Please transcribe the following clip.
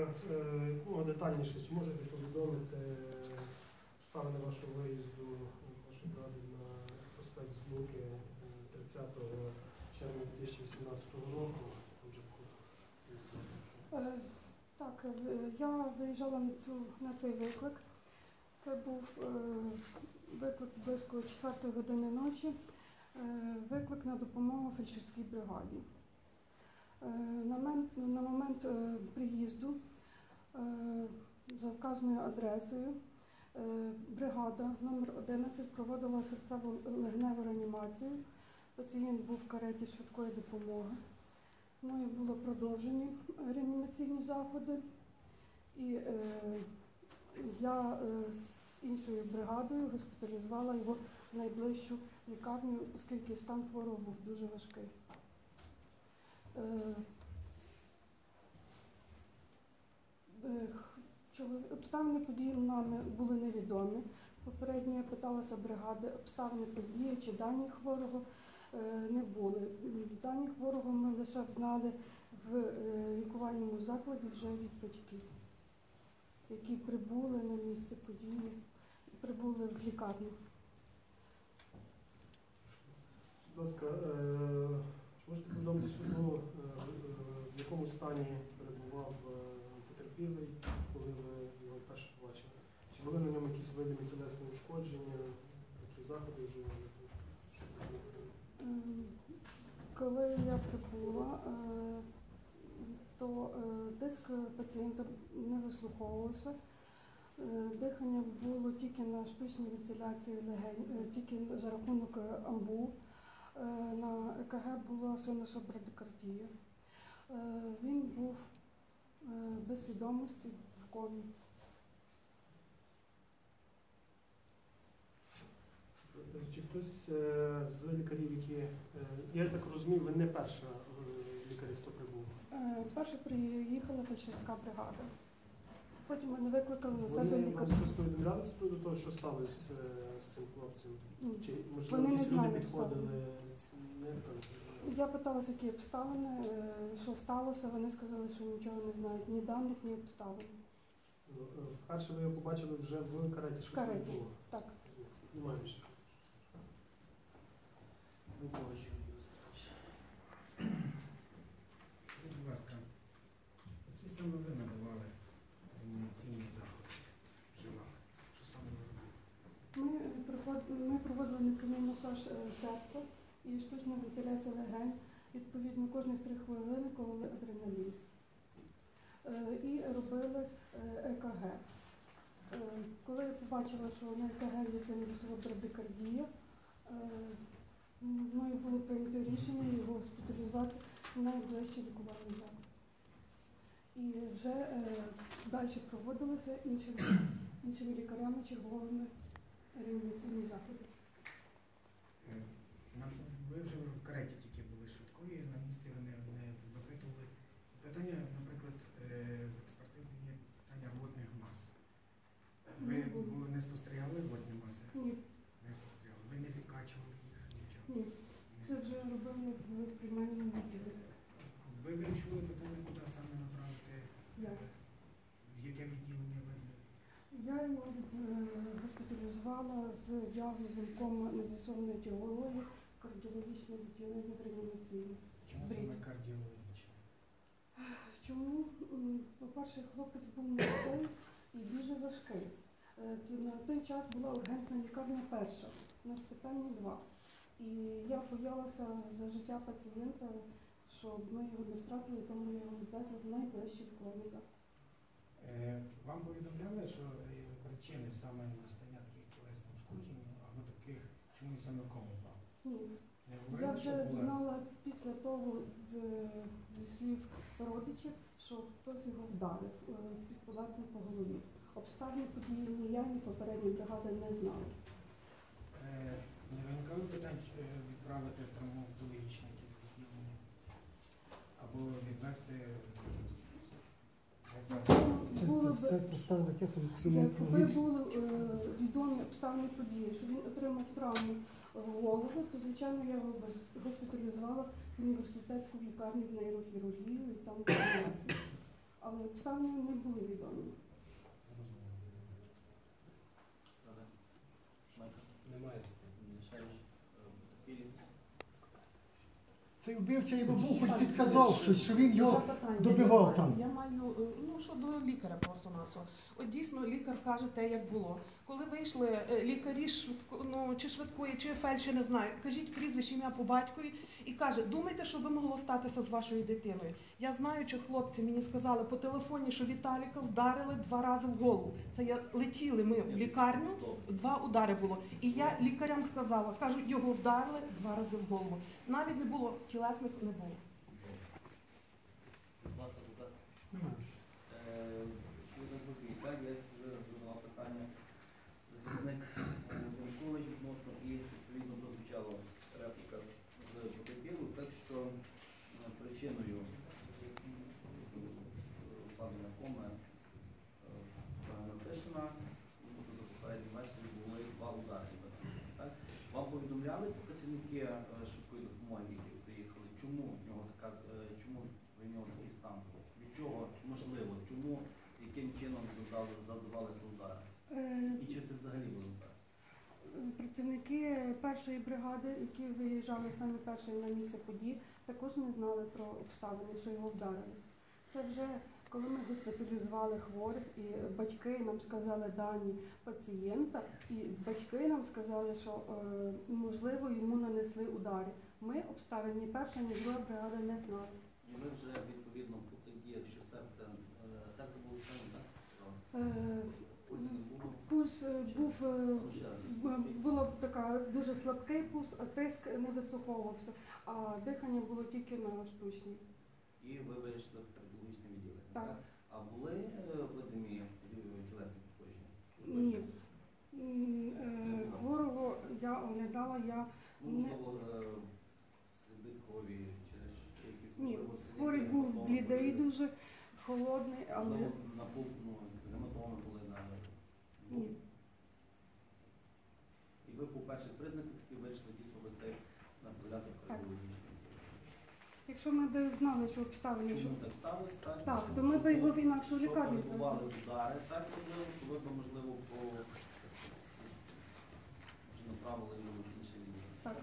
ласка, е, ну, детальніше, чи можете повідомити обставини вашого виїзду вашої ради на проспект Злуки е, 30 червня 2018 року? Е, Так, е, я виїжджала на, цю, на цей виклик. Це був е, виклик близько 4 години ночі, е, виклик на допомогу фельдшерській бригаді. Е, На момент, на момент е, приїзду е, за вказаною адресою е, бригада номер 11 проводила серцево-легневу реанімацію. Пацієнт був в кареті швидкої допомоги. Мною було продовжені реанімаційні заходи, і я з іншою бригадою госпіталізувала його в найближчу лікарню, оскільки стан хворого був дуже важкий. Е, е, х- чолові- Обставини події нами були невідомі. Попередньо я питалася бригади обставини події чи дані хворого е, не були. Дані хворого ми лише знали в е, лікувальному закладі вже від батьків, які прибули на місце події, прибули в лікарню. Будь ласка, е, можете повідомити суду, в якому стані перебував е, коли ви його вперше побачили? Чи були на ньому якісь видимі тілесні ушкодження, які заходи вживали? Коли я прибула, е, то е, тиск пацієнта не вислуховувався. Е, Дихання було тільки на штучній вентиляції легень, тільки за рахунок амбу. На ЕКГ була синусобрадикардія. Він був без свідомості в комі. Чи хтось е, з лікарів, які, е, я так розумію, ви не перша е, лікарі, хто прибув? Е, Перше приїхала фельдшерська бригада. Потім мене викликали на себе Вони вам щось повідомляли з приводу того, що сталося е, з цим хлопцем? Чи можливо Вони не якісь люди знають, підходили? Не. Я питалася, які обставини, е, що сталося. Вони сказали, що нічого не знають, ні даних, ні обставин. Ну, е, Вперше ви його побачили вже в кареті швидкої кареті. допомоги? Так. Немає більше. Йосипович. Скажіть, будь ласка, які саме ви надавали реанімаційні заходи? Вживали? Що саме ви робили? Ми, ми проводили мікромний масаж е, серця і штучна вентиляція легень. Відповідно, кожні три хвилини кололи адреналін. Е, І робили е, ЕКГ. Е, Коли я побачила, що на ЕКГ є синусова брадикардія, мною було прийнято рішення його госпіталізувати в найближчий лікувальний заклад. І вже е, далі проводилися іншими, іншими лікарями черговими реанімаційні заходи. Е, нам- Ви вже в кареті тільки були швидкої, на місці ви не, не випитували. Питання, наприклад, е, в експертизі є питання рвотних мас. Ви Не було. бу- не спостерігали рвотні маси? Ні, Не спостерігали. Ви не підкачували їх, нічого? ні, це вже робили в приймальному. Ви вирішили питання, куди саме направити? Я. В яке відділення ви? Я його е, госпіталізувала з діагнозом кома нез'ясованої теорії, кардіологічне відділення в реанімаційній. Чому саме кардіологічне? Чому? По-перше, хлопець був молодий і дуже важкий. Е, На той час була ургентна лікарня перша, на питання два. І я боялася за життя пацієнта, щоб ми його не втратили, тому я його відвезла в найближчий лікувальний заклад. Е, Вам повідомляли, що е, причини саме настання таких тілесних ушкоджень або таких, чому саме кому впав? Ні, Я вже знала після того зі слів родичів, що хтось його вдарив е, пістолетом по голові. Обставин події ні я, ні попередня бригада не знали. Е, не виникало питань е, відправити в травматологічне якесь відділення або десь Було Серце, б серце стало таке, там якби були е, відомі обставини події, що він отримав травму в голову, то звичайно я його без- госпіталізувала в університетську лікарню в нейрохірургію і там реанімацію. Але обставини не були відомі. Немає. Цей вбивця йому був хоч підказав щось, що він його Запитання добивав я там. маю. Я маю е, ну що до лікаря просто на. От дійсно лікар каже те, як було. Коли вийшли е, лікарі швидко, ну чи швидкої, чи фельдшер, не знаю, кажіть прізвище ім'я по батькові і каже, думайте, що би могло статися з вашою дитиною. Я знаю, що хлопці мені сказали по телефоні, що Віталіка вдарили два рази в голову. Це я летіли ми в лікарню, два удари було. І я лікарям сказала, кажу, його вдарили два рази в голову. Навіть не було тілесних не було. Немає. Так, я вже задавав питання захисник Демкович відносно і відповідно прозвучала репліка з потерпілою, так що е, причиною падання коми пана Тишина, тобто за попередньою версією були два удари. Так? Вам повідомляли ці працівники е, швидкої допомоги, які приїхали, чому в нього така, е, чому в нього такий стан? Від чого можливо? Чому яким чином завдали, завдавалися удари? Е, І чи це взагалі було так? Працівники першої бригади, які виїжджали саме перші на місце подій, також не знали про обставини, що його вдарили. Це вже коли ми госпіталізували хворих, і батьки нам сказали дані пацієнта, і батьки нам сказали, що е, можливо йому нанесли удари. Ми обставин ні перша, ні друга бригада не знали. Ви вже відповідно по тоді, що серце, е, серце було встановлено, так? Е, Пульс був Було така дуже слабкий пульс, а тиск не вислуховувався, а дихання було тільки на штучній. І ви вийшли в Так. А були е, видимі е, тілесні пошкодження? Ні. М, е, Хворого я оглядала, я Ну, Не- е, сліди крові через якісь ні, хворий був блідий дуже, холодний, але на пул, якщо ми б знали, що обставини, Чому так сталося? Так, Так, то ми б його в інакшу лікарню Що перебували удари, так, то ну, ви б, можливо, по... направили його в інші лікар. так.